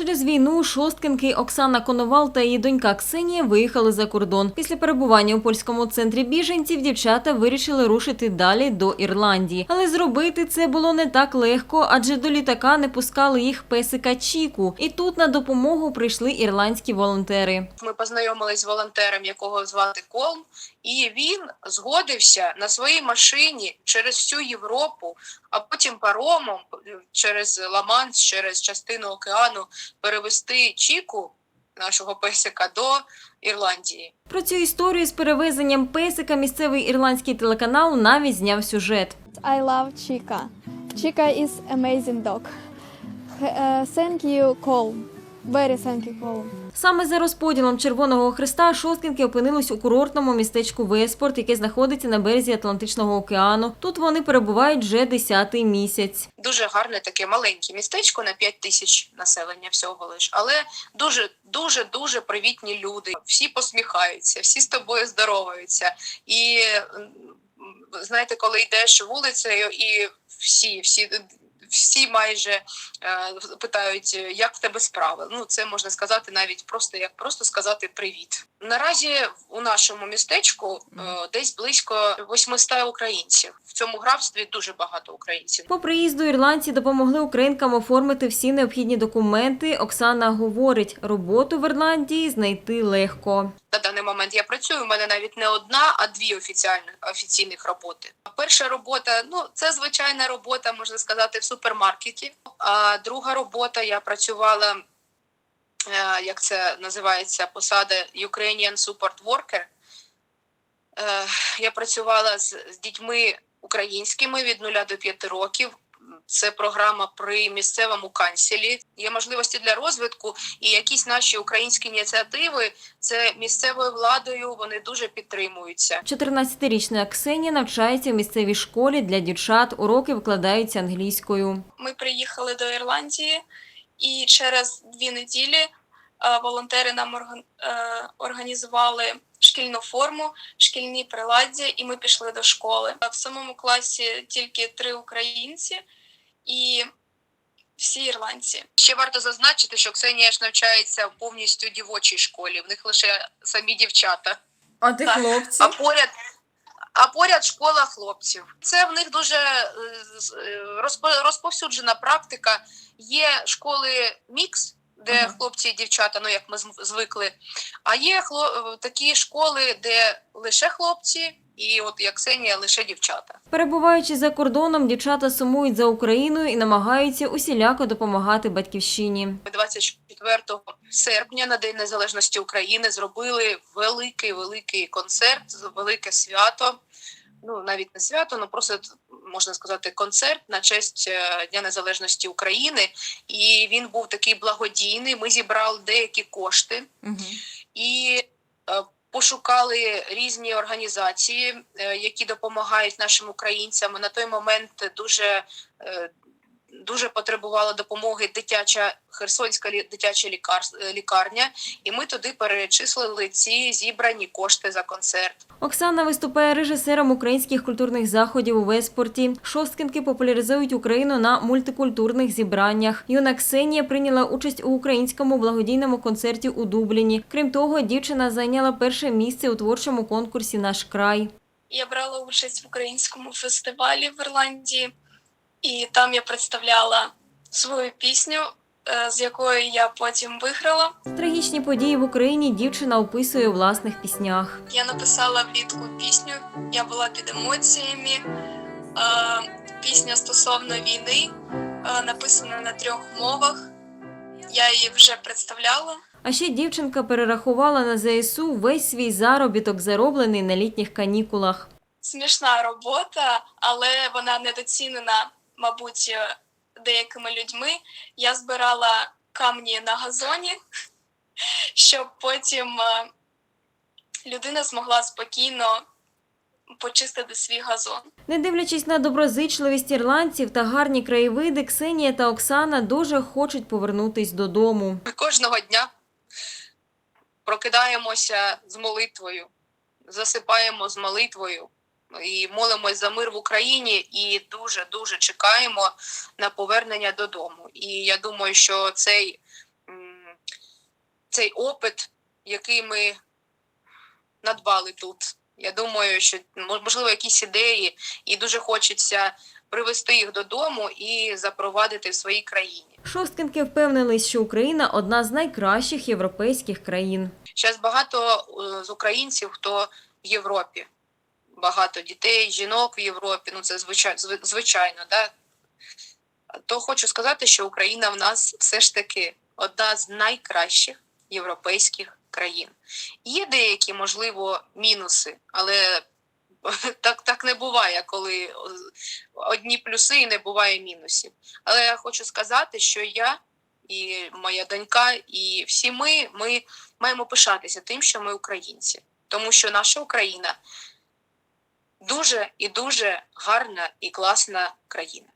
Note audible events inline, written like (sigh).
Через війну шосткинки Оксана Коновал та її донька Ксенія виїхали за кордон. Після перебування у польському центрі біженців дівчата вирішили рушити далі до Ірландії. Але зробити це було не так легко, адже до літака не пускали їх песика Чіку. І тут на допомогу прийшли ірландські волонтери. Ми познайомились з волонтером, якого звати Колм, і він згодився на своїй машині через всю Європу, а потім паромом через Ла-Манш, через частину океану перевести Чіку, нашого песика, до Ірландії. Про цю історію з перевезенням песика місцевий ірландський телеканал навіть зняв сюжет. I love Chica. Chica is amazing dog. Thank you, Colm. Very thank. Саме за розподілом Червоного Христа шосткинки опинились у курортному містечку Веспорт, яке знаходиться на березі Атлантичного океану. Тут вони перебувають вже десятий місяць. Дуже гарне таке маленьке містечко на 5 тисяч населення всього лиш, але дуже дуже дуже привітні люди. Всі посміхаються, всі з тобою здороваються. І знаєте, коли йдеш вулицею, і всі, всі. Всі майже е, питають, як в тебе справи. Ну це можна сказати навіть просто як просто сказати привіт. Наразі у нашому містечку е, десь близько 800 українців. В цьому графстві дуже багато українців. По приїзду ірландці допомогли українкам оформити всі необхідні документи. Оксана говорить, роботу в Ірландії знайти легко. На даний момент я працюю. У мене навіть не одна, а дві офіціальних офіційних роботи. Перша робота, ну це звичайна робота, можна сказати, в супермаркеті. А друга робота я працювала, е, як це називається, посада Ukrainian Support Worker. Е, Я працювала з дітьми українськими від 0 до 5 років. Це програма при місцевому канцелі. Є можливості для розвитку, і якісь наші українські ініціативи це місцевою владою. Вони дуже підтримуються. 14-річна Ксенія навчається в місцевій школі для дівчат. Уроки викладаються англійською. ми приїхали до Ірландії, і через дві неділі е, волонтери нам е, організували шкільну форму, шкільні приладдя, і ми пішли до школи. В самому класі тільки три українці і всі ірландці. Ще варто зазначити, що Ксенія ж навчається в повністю дівочій школі. В них лише самі дівчата. А ти хлопці? А поряд, а поряд школа хлопців. Це в них дуже е, е, розпо- розповсюджена практика. Є школи мікс, де Ага. хлопці і дівчата, ну як ми звикли. А є хло- е, такі школи, де лише хлопці, і от як Ксенія, лише дівчата. Перебуваючи за кордоном, дівчата сумують за Україною і намагаються усіляко допомагати батьківщині. Ми 24 серпня на День Незалежності України зробили великий великий концерт, велике свято. Ну навіть не свято, ну просто можна сказати концерт на честь е, Дня Незалежності України. І він був такий благодійний. Ми зібрали деякі кошти і е, пошукали різні організації, е, які допомагають нашим українцям. На той момент дуже, дуже потребувала допомоги дитяча Херсонська лі- дитяча лікар, лікарня, і ми туди перечислили ці зібрані кошти за концерт. Оксана виступає режисером українських культурних заходів у Веспорті. Шосткинки популяризують Україну на мультикультурних зібраннях. Юна Ксенія прийняла участь у українському благодійному концерті у Дубліні. Крім того, дівчина зайняла перше місце у творчому конкурсі Наш край. Я брала участь в українському фестивалі в Ірландії, і там я представляла свою пісню, е, з якою я потім виграла. Трагічні події в Україні дівчина описує у власних піснях. Я написала влітку пісню, я була під емоціями. Е, Пісня стосовно війни, е, написана на трьох мовах. Я її вже представляла. А ще дівчинка перерахувала на ЗСУ весь свій заробіток, зароблений на літніх канікулах. Смішна робота, але вона недоцінена, мабуть, е, деякими людьми. Я збирала камні на газоні, (laughs) щоб потім е, людина змогла спокійно почистити свій газон. Не дивлячись на доброзичливість ірландців та гарні краєвиди, Ксенія та Оксана дуже хочуть повернутись додому. Ми кожного дня прокидаємося з молитвою, засипаємо з молитвою і молимось за мир в Україні і дуже дуже чекаємо на повернення додому. І я думаю, що цей цей опит, який ми надбали тут. Я думаю, що мо- можливо якісь ідеї, і дуже хочеться привести їх додому і запровадити в своїй країні. Шосткинки впевнились, що Україна одна з найкращих європейських країн. Зараз багато е, з українців, хто в Європі. Багато дітей, жінок в Європі. Ну це звичайно, звичайно, да. То хочу сказати, що Україна в нас все ж таки одна з найкращих європейських країн. Є деякі, можливо, мінуси, але (laughs) так, так не буває, коли одні плюси і не буває мінусів. Але я хочу сказати, що я і моя донька, і всі ми, ми маємо пишатися тим, що ми українці, тому що наша Україна дуже і дуже гарна і класна країна.